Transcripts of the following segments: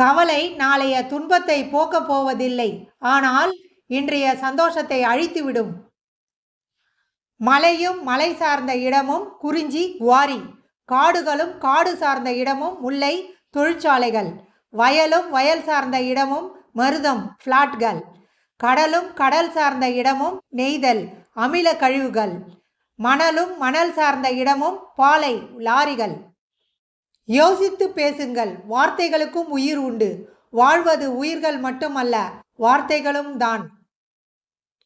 கவலை நாளைய துன்பத்தை போக்கப் போவதில்லை. ஆனால் இன்றைய சந்தோஷத்தை அழித்துவிடும். மலையும் மலை சார்ந்த இடமும் குறிஞ்சி குவாரி. காடுகளும் காடு சார்ந்த இடமும் முல்லை தொழிற்சாலைகள். வயலும் வயல் சார்ந்த இடமும் மருதம் ஃப்ளாட்கள். கடலும் கடல் சார்ந்த இடமும் நெய்தல் அமில கழிவுகள். மணலும் மணல் சார்ந்த இடமும் பாலை லாரிகள். யோசித்து பேசுங்கள். வார்த்தைகளுக்கும் உயிர் உண்டு. வாழ்வது உயிர்கள் மட்டுமல்ல வார்த்தைகளும் தான்.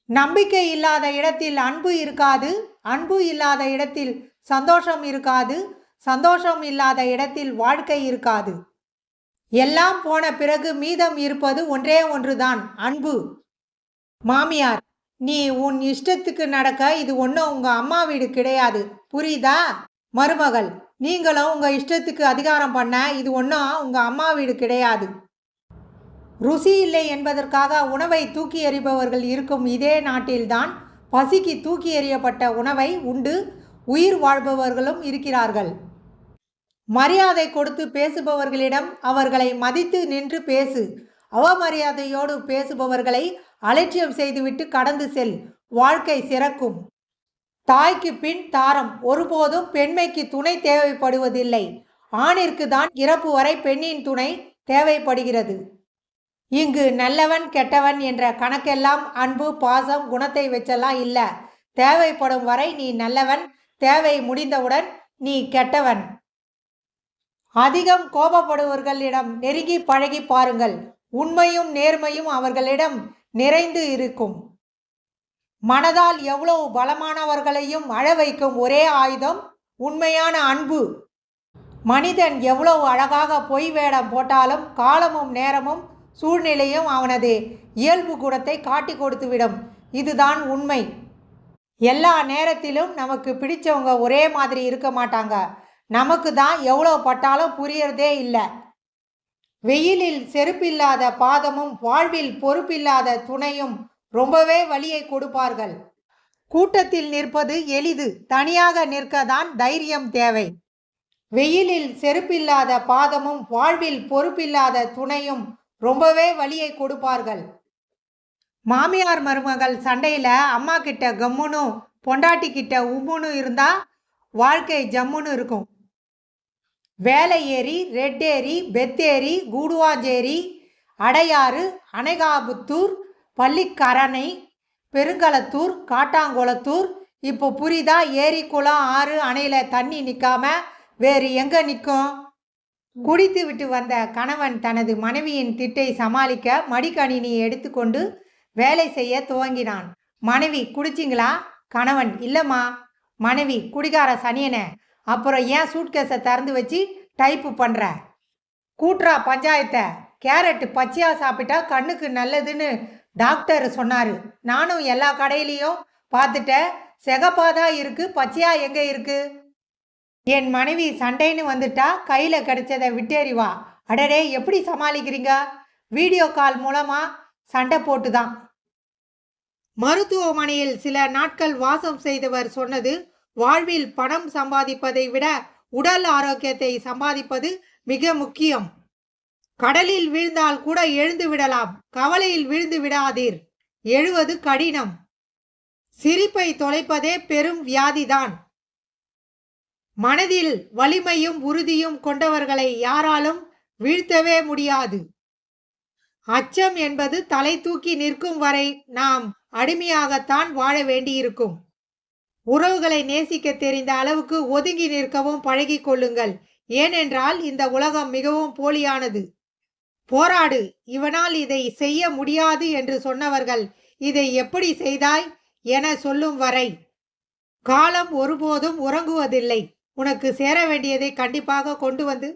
நம்பிக்கை இல்லாத இடத்தில் அன்பு இருக்காது. அன்பு இல்லாத இடத்தில் சந்தோஷம் இருக்காது. சந்தோஷம் இல்லாத இடத்தில் வாழ்க்கை இருக்காது. எல்லாம் போன பிறகு மீதம் இருப்பது ஒன்றே ஒன்றுதான். அன்பு. மாமியார் நீ உன் இஷ்டத்துக்கு நடக்க இது ஒன்றும் உங்க அம்மா வீடு கிடையாது. புரியுதா? மருமகள் நீங்களும் உங்க இஷ்டத்துக்கு அதிகாரம் பண்ண இது ஒன்றும் உங்க அம்மா வீடு கிடையாது. ருசி இல்லை என்பதற்காக உணவை தூக்கி எறிபவர்கள் இருக்கும் இதே நாட்டில்தான் பசிக்கு தூக்கி எறியப்பட்ட உணவை உண்டு உயிர் வாழ்பவர்களும் இருக்கிறார்கள். மரியாதை கொடுத்து பேசுபவர்களிடம் அவர்களை மதித்து நின்று பேசு. அவமரியாதையோடு பேசுபவர்களை அலட்சியம் செய்துவிட்டு கடந்து செல். வாழ்க்கை சிறக்கும். தாய்க்கு பின் தாரம். ஒருபோதும் பெண்மைக்கு துணை தேவைப்படுவதில்லை. ஆணிற்கு தான் இறப்பு வரை பெண்ணின் துணை தேவைப்படுகிறது. இங்கு நல்லவன் கெட்டவன் என்ற கணக்கெல்லாம் அன்பு பாசம் குணத்தை வச்செல்லாம் இல்லை. தேவைப்படும் வரை நீ நல்லவன் தேவை முடிந்தவுடன் நீ கெட்டவன். அதிகம் கோபப்படுவர்களிடம் நெருங்கி பழகி பாருங்கள். உண்மையும் நேர்மையும் அவர்களிடம் நிறைந்து இருக்கும். மனதால் எவ்வளவு பலமானவர்களையும் அழ வைக்கும் ஒரே ஆயுதம் உண்மையான அன்பு. மனிதன் எவ்வளவு அழகாக பொய் வேடம் போட்டாலும் காலமும் நேரமும் சூழ்நிலையும் அவனது இயல்பு குணத்தை காட்டி கொடுத்துவிடும். இதுதான் உண்மை. எல்லா நேரத்திலும் நமக்கு பிடிச்சவங்க ஒரே மாதிரி இருக்க மாட்டாங்க. நமக்கு தான் எவ்வளோ பட்டாலும் புரியறதே இல்லை. வெயிலில் செருப்பில்லாத பாதமும் வாழ்வில் பொறுப்பில்லாத துணையும் ரொம்பவே வலியை கொடுப்பார்கள். கூட்டத்தில் நிற்பது எளிது. தனியாக நிற்கதான் தைரியம் தேவை. வெயிலில் செருப்பில்லாத பாதமும் வாழ்வில் பொறுப்பில்லாத துணையும் ரொம்பவே வலியை கொடுப்பார்கள். மாமியார் மருமகள் சண்டையில் அம்மா கிட்ட கம்முனும் பொண்டாட்டி கிட்ட உம்முன்னு இருந்தா வாழ்க்கை ஜம்முன்னு இருக்கும். வேலை ஏரி ரெட்டேரி பெத்தேரி கூடுவாஞ்சேரி அடையாறு அணைகாபுத்தூர் பள்ளிக்கரணை பெருங்கலத்தூர் காட்டாங்குளத்தூர். இப்போ புரிதா ஏரி குளம் ஆறு அணையில் தண்ணி நிற்காம வேறு எங்கே நிற்கும் குடித்து விட்டு வந்த கணவன் தனது மனைவியின் திட்டை சமாளிக்க மடிக்கணினியை எடுத்துக்கொண்டு வேலை செய்ய துவங்கினான். மனைவி குடிச்சிங்களா? கணவன் இல்லைம்மா. மனைவி குடிகார சனியனே அப்புறம் ஏன் சூட்கேஸை திறந்து வச்சு டைப்பு பண்ணுற கூட்டுறா பஞ்சாயத்தை. கேரட் பச்சையாக சாப்பிட்டா கண்ணுக்கு நல்லதுன்னு டாக்டர் சொன்னார். நானும் எல்லா கடையிலையும் பார்த்துட்டேன். செகப்பாக தான் இருக்குது பச்சையா எங்கே இருக்குது என் மனைவி சண்டைன்னு வந்துட்டா கையில் கிடைச்சதை விட்டேறிவா அடடே எப்படி சமாளிக்கிறீங்க? வீடியோ கால் மூலமாக சண்டை போட்டு தான் மருத்துவமனையில் சில நாட்கள் வாசம் செய்தவர் சொன்னது வாழ்வில் பணம் சம்பாதிப்பதை விட உடல் ஆரோக்கியத்தை சம்பாதிப்பது மிக முக்கியம். கடலில் விழுந்தால் கூட எழுந்து விடலாம். கவலையில் விழுந்து விடாதீர். எழுவது கடினம். சிரிப்பை தொலைப்பதே பெரும் வியாதிதான். மனதில் வலிமையும் உறுதியும் கொண்டவர்களை யாராலும் வீழ்த்தவே முடியாது. அச்சம் என்பது தலை தூக்கி நிற்கும் வரை நாம் அடிமையாகத்தான் வாழ வேண்டியிருக்கும். உறவுகளை நேசிக்க தெரிந்த அளவுக்கு ஒதுங்கி நிற்கவும் பழகிக் கொள்ளுங்கள். ஏனென்றால் இந்த உலகம் மிகவும் போலியானது. போராடு இவனால் இதை செய்ய முடியாது என்று சொன்னவர்கள் இதை எப்படி செய்தாய் என சொல்லும் வரை காலம் ஒருபோதும் உறங்குவதில்லை. உனக்கு சேர வேண்டியதை கண்டிப்பாக கொண்டு வந்து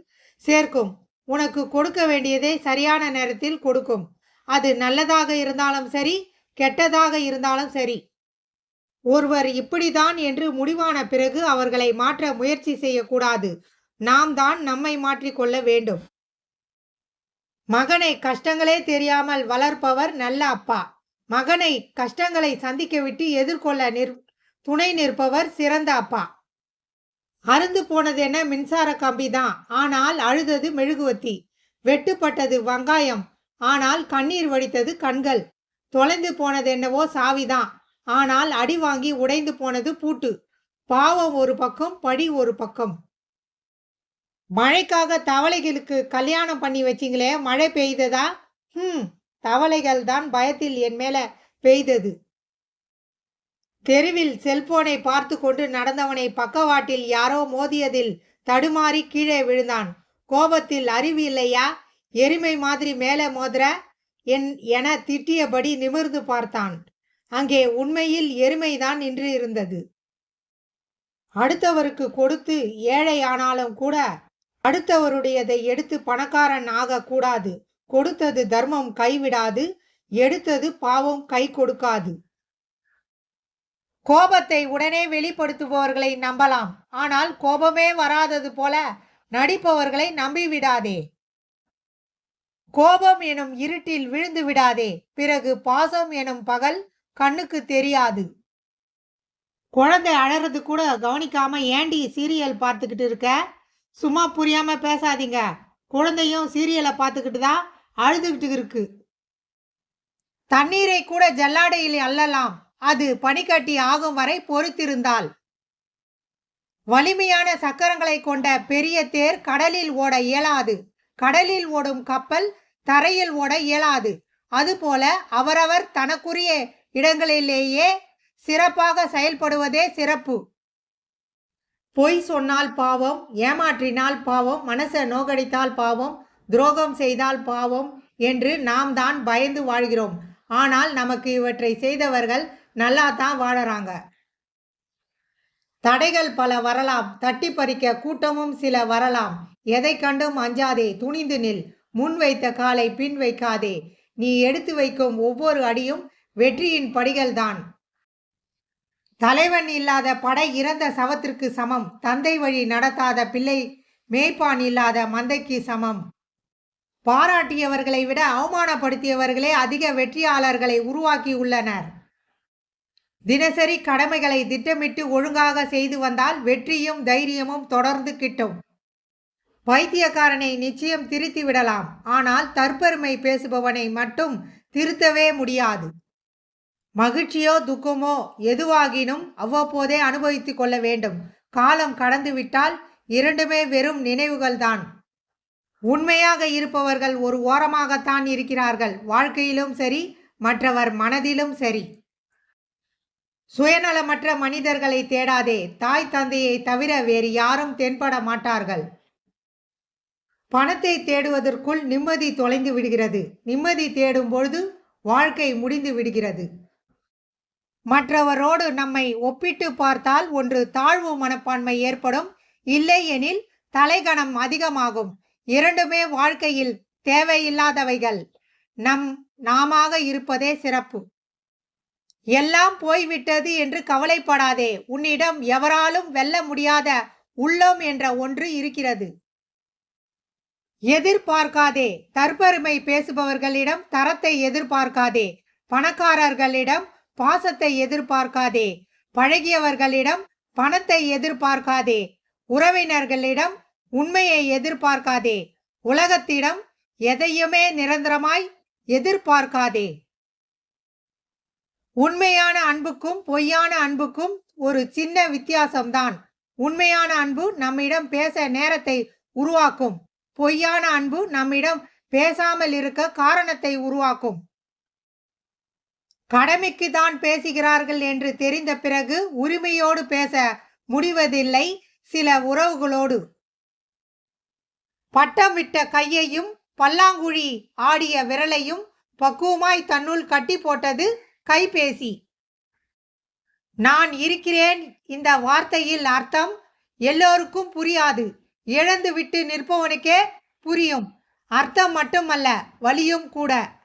சேர்க்கும். உனக்கு கொடுக்க வேண்டியதை சரியான நேரத்தில் கொடுக்கும். அது நல்லதாக இருந்தாலும் சரி கெட்டதாக இருந்தாலும் சரி. ஒருவர் இப்படிதான் என்று முடிவான பிறகு அவர்களை மாற்ற முயற்சி செய்யக்கூடாது. நாம் தான் நம்மை மாற்றிக்கொள்ள வேண்டும். மகனை கஷ்டங்களே தெரியாமல் வளர்ப்பவர் நல்ல அப்பா. மகனை கஷ்டங்களை சந்திக்க விட்டு எதிர்கொள்ள நிற் துணை நிற்பவர் சிறந்த அப்பா. அருந்து போனது என்ன? மின்சார கம்பி தான். ஆனால் அழுதது மெழுகுவத்தி. வெட்டுப்பட்டது வெங்காயம். ஆனால் கண்ணீர் வடித்தது கண்கள். தொலைந்து போனது என்னவோ சாவிதான் ஆனால் அடி வாங்கி உடைந்து போனது பூட்டு. பாவம் ஒரு பக்கம் படி ஒரு பக்கம். மழைக்காக தவளைகளுக்கு கல்யாணம் பண்ணி வச்சிங்களே மழை பெய்ததா? ஹம் தவளைகள் தான் பயத்தில் என் மேல பெய்தது. தெருவில் செல்போனை பார்த்து கொண்டு நடந்தவனை பக்கவாட்டில் யாரோ மோதியதில் தடுமாறி கீழே விழுந்தான். கோபத்தில் அறிவு இல்லையா? எருமை மாதிரி மேலே மோதுற? என் என திட்டியபடி நிமிர்ந்து பார்த்தான். அங்கே உண்மையில் எருமைதான் நின்று இருந்தது. அடுத்தவருக்கு கொடுத்து ஏழை ஆனாலும் கூட அடுத்தவருடையதை எடுத்து பணக்காரன் ஆகக்கூடாது கொடுத்தது தர்மம் கைவிடாது எடுத்தது பாவம் கை கொடுக்காது. கோபத்தை உடனே வெளிப்படுத்துபவர்களை நம்பலாம். ஆனால் கோபமே வராதது போல நடிப்பவர்களை நம்பிவிடாதே. கோபம் எனும் இருட்டில் விழுந்து விடாதே. பிறகு பாசம் எனும் பகல் கண்ணுக்கு தெரியாது. குழந்தை அழறது கூட கவனிக்காம ஏண்டி சீரியல் பார்த்துக்கிட்டு இருக்க? சும்மா புரியாம பேசாதீங்க. குழந்தையும் சீரியலை பார்த்துக்கிட்டு தான் அழுதுகிட்டு இருக்கு. தண்ணீரை கூட ஜல்லாடையில் அள்ளலாம் அது பனிக்கட்டி ஆகும் வரை பொறுத்திருந்தால் வலிமையான சக்கரங்களை கொண்ட பெரிய தேர் கடலில் ஓட இயலாது. கடலில் ஓடும் கப்பல் தரையில் ஓட இயலாது. அதுபோல அவரவர் தனக்குரிய இடங்களிலேயே சிறப்பாக செயல்படுவதே சிறப்பு. பொய் சொன்னால் பாவம் ஏமாற்றினால் பாவம் மனசை நோகடித்தால் பாவம் துரோகம் செய்தால் பாவம் என்று நாம் தான் பயந்து வாழ்கிறோம். ஆனால் நமக்கு இவற்றை செய்தவர்கள் நல்லா தான் வாழறாங்க. தடைகள் பல வரலாம். தட்டி பறிக்க கூட்டமும் சில வரலாம். எதை கண்டும் அஞ்சாதே துணிந்து நில். முன் வைத்த காலை பின் வைக்காதே. நீ எடுத்து வைக்கும் ஒவ்வொரு அடியும் வெற்றியின் படிகள்தான். தலைவன் இல்லாத படை இறந்த சவத்திற்கு சமம். தந்தை வழி நடத்தாத பிள்ளை மேய்ப்பான் இல்லாத மந்தைக்கு சமம். பாராட்டியவர்களை விட அவமானப்படுத்தியவர்களே அதிக வெற்றியாளர்களை உருவாக்கி உள்ளனர். தினசரி கடமைகளை திட்டமிட்டு ஒழுங்காக செய்து வந்தால் வெற்றியும் தைரியமும் தொடர்ந்து கிட்டும். பைத்தியக்காரனை நிச்சயம் திருத்தி விடலாம். ஆனால் தற்பெருமை பேசுபவனை மட்டும் திருத்தவே முடியாது. மகிழ்ச்சியோ துக்கமோ எதுவாகினும் அவ்வப்போதே அனுபவித்து கொள்ள வேண்டும். காலம் கடந்துவிட்டால் இரண்டுமே வெறும் நினைவுகள்தான். உண்மையாக இருப்பவர்கள் ஒரு ஓரமாகத்தான் இருக்கிறார்கள். வாழ்க்கையிலும் சரி மற்றவர் மனதிலும் சரி. சுயநலமற்ற மனிதர்களை தேடாதே. தாய் தந்தையை தவிர வேறு யாரும் தென்பட மாட்டார்கள். பணத்தை தேடுவதற்குள் நிம்மதி தொலைந்து விடுகிறது. நிம்மதி தேடும் பொழுது வாழ்க்கை முடிந்து விடுகிறது. மற்றவரோடு நம்மை ஒப்பிட்டு பார்த்தால் ஒன்று தாழ்வு மனப்பான்மை ஏற்படும். இல்லை எனில் தலைகணம் அதிகமாகும். இரண்டுமே வாழ்க்கையில் தேவையில்லாதவைகள். நம் நாமாக இருப்பதே சிறப்பு. எல்லாம் போய்விட்டது என்று கவலைப்படாதே. உன்னிடம் எவராலும் வெல்ல முடியாத உள்ளம் என்ற ஒன்று இருக்கிறது. எதிர்பார்க்காதே. தற்பெருமை பேசுபவர்களிடம் தரத்தை எதிர்பார்க்காதே. பணக்காரர்களிடம் பாசத்தை எதிர்பார்க்காதே. பழகியவர்களிடம் பணத்தை எதிர்பார்க்காதே. உறவினர்களிடம் உண்மையை எதிர்பார்க்காதே. உலகத்திடம் எதையுமே நிரந்தரமாய் எதிர்பார்க்காதே. உண்மையான அன்புக்கும் பொய்யான அன்புக்கும் ஒரு சின்ன வித்தியாசம்தான். உண்மையான அன்பு நம்மிடம் பேச நேரத்தை உருவாக்கும். பொய்யான அன்பு நம்மிடம் பேசாமல் இருக்க காரணத்தை உருவாக்கும். கடமைக்கு தான் பேசுகிறார்கள் என்று தெரிந்த பிறகு உரிமையோடு பேச முடிவதில்லை சில உறவுகளோடு. பட்டம் விட்ட கையையும் பல்லாங்குழி ஆடிய விரலையும் பக்குவமாய் தன்னுள் கட்டி போட்டது கைபேசி. நான் இருக்கிறேன் இந்த வார்த்தையில் அர்த்தம் எல்லோருக்கும் புரியாது. இழந்து விட்டு நிற்பவனுக்கே புரியும். அர்த்தம் மட்டுமல்ல வலியும் கூட.